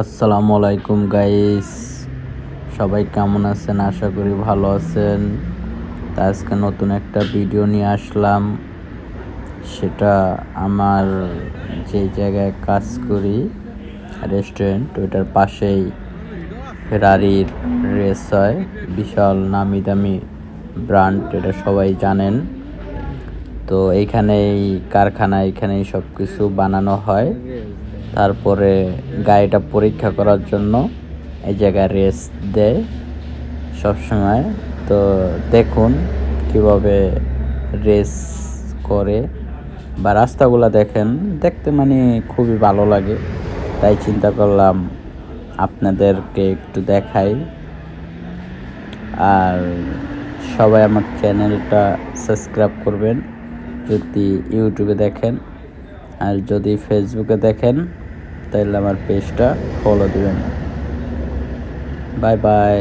আসসালামু আলাইকুম গাইস সবাই কেমন আছেন? আশা করি ভালো আছেন। তা আজকে নতুন একটা ভিডিও নিয়ে আসলাম। সেটা আমার যে জায়গায় কাজ করি রেস্টুরেন্ট ওইটার পাশেই ফেরারির রেস হয়। বিশাল নামি দামি ব্র্যান্ড এটা সবাই জানেন। তো এইখানেই কারখানা এখানেই সব কিছু বানানো হয়। তারপরে গাড়িটা পরীক্ষা করার জন্য এই জায়গায় রেস্ট দেয় সবসময়। তো দেখুন কীভাবে রেস করে বা রাস্তাগুলো দেখেন, দেখতে মানে খুবই ভালো লাগে। তাই চিন্তা করলাম আপনাদেরকে একটু দেখাই। আর সবাই আমার চ্যানেলটা সাবস্ক্রাইব করবেন যদি ইউটিউবে দেখেন, আর যদি ফেসবুকে দেখেন তাহলে আমার পেজটা ফলো দিবেন। Bye bye